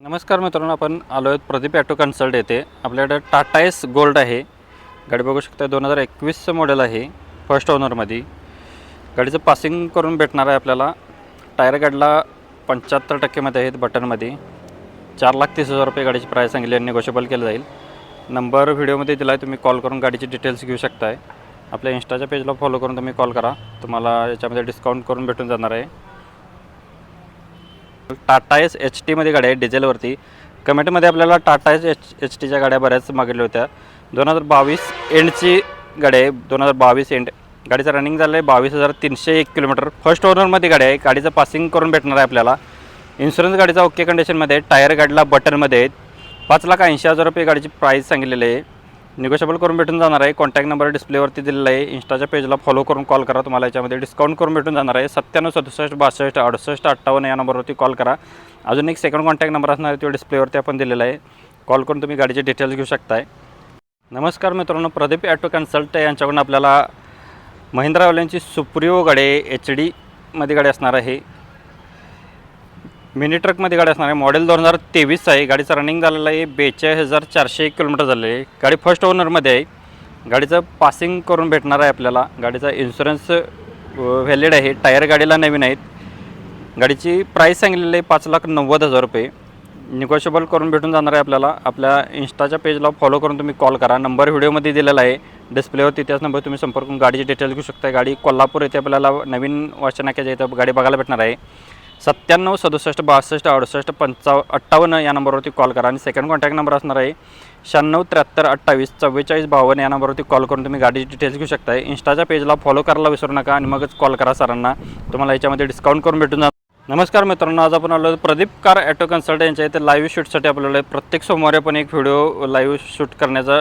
नमस्कार मित्रांनो आपण आलो आहेत प्रदीप ॲटो कन्सल्ट येथे. आपल्याकडे टाटा एस गोल्ड आहे. गाडी बघू शकता दोन हजार एकवीसचं मॉडेल आहे फर्स्ट ओनरमध्ये गाडीचं पासिंग करून भेटणार आहे आपल्याला. टायर गाडीला पंच्याहत्तर टक्केमध्ये आहेत बटनमध्ये चार लाख तीस हजार रुपये गाडीची प्राईस सांगितली आणि निगोशिएबल केलं जाईल. नंबर व्हिडिओमध्ये दिला आहे तुम्ही कॉल करून गाडीची डिटेल्स घेऊ शकताय. आपल्या इन्स्टाच्या पेजला फॉलो करून तुम्ही कॉल करा. तुम्हाला याच्यामध्ये डिस्काउंट करून भेटून जाणार आहे. टाटा एस एच टीमध्ये गाड्या आहेत डिझेलवरती. कमेंटमध्ये आपल्याला टाटा एस एच एच टीच्या गाड्या बऱ्याच मागितल्या होत्या. दोन हजार बावीस एंडची गाडी आहे. दोन हजार बावीस एंड गाडीचं रनिंग झालं आहे बावीस हजार तीनशे एक किलोमीटर. फर्स्ट ओनरमध्ये गाडी आहे. गाडीचं पासिंग करून भेटणार आहे आपल्याला. इन्शुरन्स गाडीचा ओके कंडिशनमध्ये टायर गाडीला बटनमध्ये आहेत पाच लाख ऐंशी हजार रुपये गाडीची प्राईस सांगितलेली आहे. निगोशिएबल करून भेटून जाणार आहे. कॉन्टॅक्ट नंबर डिस्प्लेवरती दिलेला आहे. इंस्टाच्या पेजला फॉलो करून कॉल करा. तुम्हाला याच्यामध्ये डिस्काउंट करून भेटून जाणार आहे. सत्त्याण्णव सदुसष्ट बासष्ट अडुसष्ट अठ्ठावन्न या नंबरवरती कॉल करा. अजून एक सेकंड कॉन्टॅक्ट नंबर असणार आहे तो डिस्प्लेवरती आपण दिलेला आहे. कॉल करून तुम्ही गाडीचे डिटेल्स घेऊ शकताय. नमस्कार मित्रांनो प्रदीप ॲटो कन्सल्ट यांच्याकडून आपल्याला महिंद्रावाल्यांची सुप्रिओ गाडी एच डीमध्ये गाडी असणार आहे. मिनी ट्रकमध्ये गाडी असणार आहे. मॉडेल दोन हजार तेवीस आहे. गाडीचं रनिंग झालेलं आहे. बेचाळीस हजार चारशे एक किलोमीटर झालेलं आहे. गाडी फर्स्ट ओनरमध्ये आहे. गाडीचं पासिंग करून भेटणार आहे आपल्याला. गाडीचा इन्शुरन्स व्हॅलिड आहे. टायर गाडीला नवीन आहेत. गाडीची प्राईस सांगलेली आहे पाच लाख नव्वद हजार रुपये. निगोशिएबल करून भेटून जाणार आहे आपल्याला. आपल्या इन्स्टाच्या पेजला फॉलो करून तुम्ही कॉल करा. नंबर व्हिडिओमध्ये दिलेला आहे. डिस्प्लेवरती त्याच नंबर तुम्ही संपर्क करून गाडीचे डिटेल्स घेऊ शकता गाडी कोल्हापूर येथे आपल्याला नवीन वाचनाक्याच्या इथं गाडी बघायला भेटणार आहे. सत्त्याण्णव सदुसष्ट बासष्ट अडुसष्ट पंचाव अठ्ठावन्न या नंबरवरती कॉल करा आणि सेकंड कॉन्टॅक्ट नंबर असणार आहे शहाण्णव त्र्याहत्तर अठ्ठावीस चव्वेचाळीस बावन्न या नंबरवरती कॉल करून तुम्ही गाडीची डिटेल्स घेऊ शकता इंस्टाच्या पेजला फॉलो करायला विसरू नका आणि मगच कॉल करा सरांना. तुम्हाला याच्यामध्ये डिस्काउंट करून भेटून जाणार. नमस्कार मित्रांनो आज आपण आलो प्रदीप कार ॲटो कन्सल्ट यांच्या इथे लाईव्ह शूटसाठी आपल्याला प्रत्येक सोमवारी आपण एक व्हिडिओ लाईव्ह शूट करण्याचा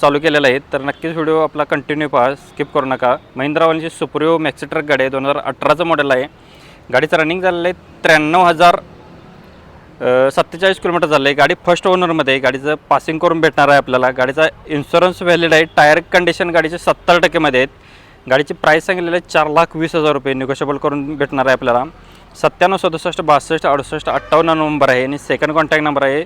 चालू केलेला आहे. तर नक्कीच व्हिडिओ आपला कंटिन्यू पहा. स्किप करू नका. महिंद्रावालीची सुप्रिओ मॅक्सी ट्रक गाडी आहे. दोन हजार अठराचं मॉडेल आहे. गाडीचं रनिंग झालेलं आहे त्र्याण्णव हजार सत्तेचाळीस किलोमीटर झालं आहे. गाडी फर्स्ट ओनरमध्ये आहे. गाडीचं पासिंग करून भेटणार आहे आपल्याला. गाडीचा इन्शुरन्स व्हॅलिड आहे. टायर कंडिशन गाडीचे सत्तर टक्केमध्ये आहेत. गाडीची प्राईस सांगितलेली आहे चार लाख वीस हजार रुपये. निगोशिएबल करून भेटणार आहे आपल्याला. सत्त्याण्णव सदुसष्ट बासष्ट अडुसष्ट अठ्ठावन्न नंबर आहे. आणि सेकंड कॉन्टॅक्ट नंबर आहे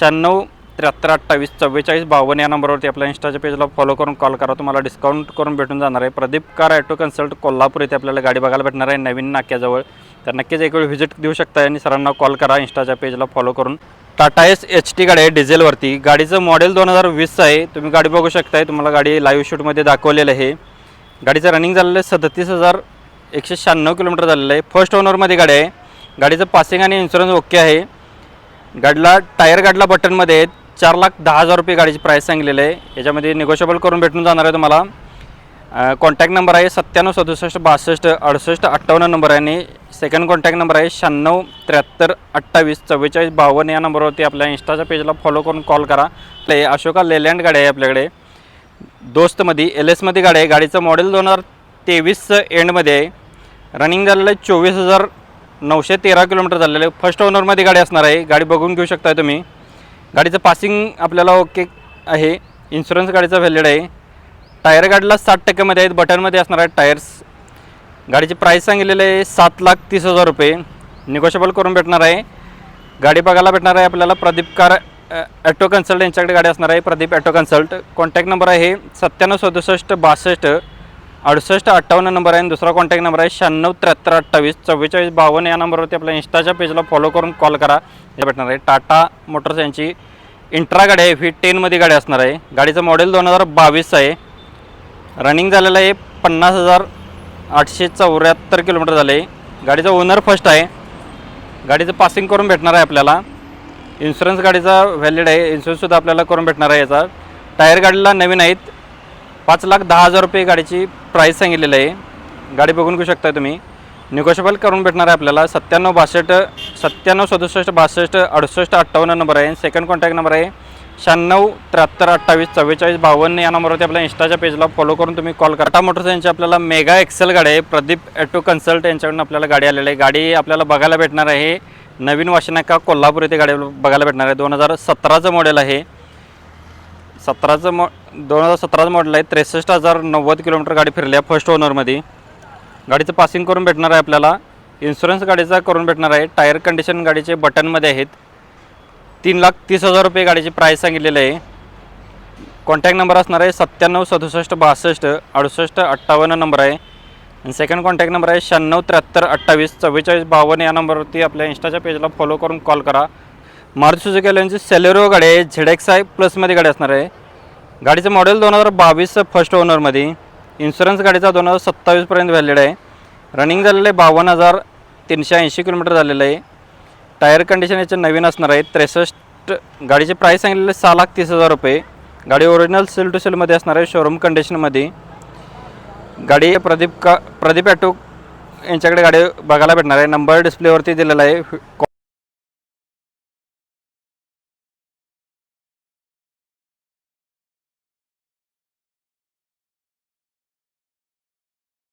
शहाण्णव त्र्याहत्तर अठ्ठावीस चव्वेचाळीस बावन्न या नंबरवरती आपल्या इंस्टाच्या पेजला फॉलो करून कॉल करा. तुम्हाला डिस्काउंट करून भेटून जाणार आहे. Pradeep car auto consult Kolhapur येथे आपल्याला गाडी बघायला भेटणार आहे नवीन नाक्याजवळ. तर नक्कीच एक वेळ व्हिजिट देऊ शकता आणि सरांना कॉल करा इंस्टाच्या पेजला फॉलो करून. टाटा एस एच टी गाडी आहे डिझेलवरती गाडीचं मॉडेल दोन हजार वीसचं आहे. तुम्ही गाडी बघू शकताय. तुम्हाला गाडी लाईव्ह शूटमध्ये दाखवलेलं आहे. गाडीचं रनिंग झालेलं आहे सदतीस हजार एकशे शहाण्णव किलोमीटर झालेलं आहे. फर्स्ट ओनरमध्ये गाडी आहे. गाडीचं पासिंग आणि इन्शुरन्स ओके आहे. गाडीला टायर गाडीला बटनमध्ये आहेत. चार लाख दहा हजार रुपये गाडीची प्राईस सांगलेलं आहे. याच्यामध्ये निगोशिएबल करून भेटून जाणार आहे तुम्हाला. कॉन्टॅक्ट नंबर आहे सत्त्याण्णव सदुसष्ट बासष्ट अडुसष्ट अठ्ठावन्न नंबर आहे आणि सेकंड कॉन्टॅक्ट नंबर आहे शहाण्णव त्र्याहत्तर अठ्ठावीस चव्वेचाळीस बावन्न या नंबरवरती आपल्या इंस्टाच्या पेजला फॉलो करून कॉल करा. आपले अशोका लेलँड गाडी आहे आपल्याकडे. दोस्तमध्ये एल एसमध्ये गाडी आहे. गाडीचं मॉडेल दोन हजार तेवीसचं एंडमध्ये आहे. रनिंग झालेलं आहे चोवीस हजार नऊशे तेरा किलोमीटर झालेलं आहे. फर्स्ट ओनरमध्ये गाडी असणार आहे. गाडी बघून घेऊ शकताय तुम्ही. गाडीचं पासिंग आपल्याला ओके आहे. इन्शुरन्स गाडीचा व्हॅलिड आहे. टायर गाडीला साठ टक्क्यामध्ये आहेत. बटनमध्ये असणार आहेत टायर्स गाडीची प्राईस सांगितलेली आहे सात लाख तीस हजार रुपये. निगोशिएबल करून भेटणार आहे. गाडी बघायला भेटणार आहे आपल्याला प्रदीप कार ॲटो कन्सल्ट यांच्याकडे गाडी असणार आहे. Pradeep auto consult contact number आहे सत्त्याण्णव सदुसष्ट बासष्ट अडुसष्ट अठ्ठावन्न नंबर आहे आणि दुसरा कॉन्टॅक्ट नंबर आहे शहाण्णव त्र्याहत्तर अठ्ठावीस चव्वेचाळीस बावन्न या नंबरवरती आपल्या इंस्टाच्या पेजला फॉलो करून कॉल करा. हे भेटणार आहे टाटा मोटर्स यांची इंट्रा गाडी आहे व्ही टेनमध्ये गाडी असणार आहे. गाडीचं मॉडेल दोन हजार बावीस आहे. रनिंग झालेलं आहे पन्नास हजार आठशे चौऱ्याहत्तर किलोमीटर झाले. गाडीचा ओनर फर्स्ट आहे. गाडीचं पासिंग करून भेटणार आहे आपल्याला. इन्शुरन्स गाडीचा व्हॅलिड आहे. इन्शुरन्ससुद्धा आपल्याला करून भेटणार आहे याचा. टायर गाडीला नवीन आहेत. पाच लाख दहा हजार रुपये गाडीची प्राईस सांगितलेलं आहे. गाडी बघून घेऊ शकता तुम्ही. निगोशिएबल करून भेटणार आहे आपल्याला. सत्त्याण्णव बासष्ट सत्त्याण्णव सदुसष्ट बासष्ट अडुसष्ट अठ्ठावन्न नंबर आहे. सेकंड कॉन्टॅक्ट नंबर आहे. शहाण्णव त्र्याहत्तर अठ्ठावीस चव्वेचाळीस बावन्न या नंबरवरती आपल्या इंस्टाच्या पेजला फॉलो करून तुम्ही कॉल करा. टाटा मोटर्स यांची आपल्याला मेगा एक्सेल गाडी आहे. प्रदीप ॲटो कन्सल्ट यांच्याकडून आपल्याला गाडी आलेली आहे. गाडी आपल्याला बघायला भेटणार आहे. नवीन वाशिनाका कोल्हापूर येथे गाडी बघायला भेटणार आहे. दोन हजार सतराचं मॉडेल आहे. सतराचं मॉ दोन हजार सतराचं मॉडेल आहे. त्रेसष्ट हजार नव्वद किलोमीटर गाडी फिरली आहे फर्स्ट ओनरमध्ये गाडीचं पासिंग करून भेटणार आहे आपल्याला. इन्शुरन्स गाडीचा करून भेटणार आहे. टायर कंडिशन गाडीचे बटनमध्ये आहेत. तीन लाख तीस हजार रुपये गाडीची प्राईस सांगितलेली आहे. कॉन्टॅक्ट नंबर असणार आहे सत्त्याण्णव सदुसष्ट बासष्ट अडुसष्ट अठ्ठावन्न नंबर आहे. आणि सेकंड कॉन्टॅक्ट नंबर आहे शहाण्णव त्र्याहत्तर अठ्ठावीस चव्वेचाळीस बावन्न या नंबरवरती आपल्या इंस्टाच्या पेजला फॉलो करून कॉल करा. मारुती सुझुकी यांची सेलेरो गाडी आहे. झेड एक्स आय प्लसमध्ये गाडी असणार आहे. गाडीचं मॉडेल दोन हजार बावीस फर्स्ट ओनरमध्ये इन्शुरन्स गाडीचा दोन हजार सत्तावीसपर्यंत व्हॅलिड आहे. रनिंग झालेलं आहे बावन्न हजार तीनशे ऐंशी किलोमीटर झालेलं आहे. टायर कंडिशन याचे नवीन असणार आहे. त्रेसष्ट गाडीचे प्राईस सांगितलेले सहा लाख तीस हजार रुपये. गाडी ओरिजिनल सेल टू सेलमध्ये असणार आहे शोरूम कंडिशनमध्ये गाडी प्रदीप का प्रदीप ॲटो यांच्याकडे गाडी बघायला भेटणार आहे. नंबर डिस्प्लेवरती दिलेला आहे.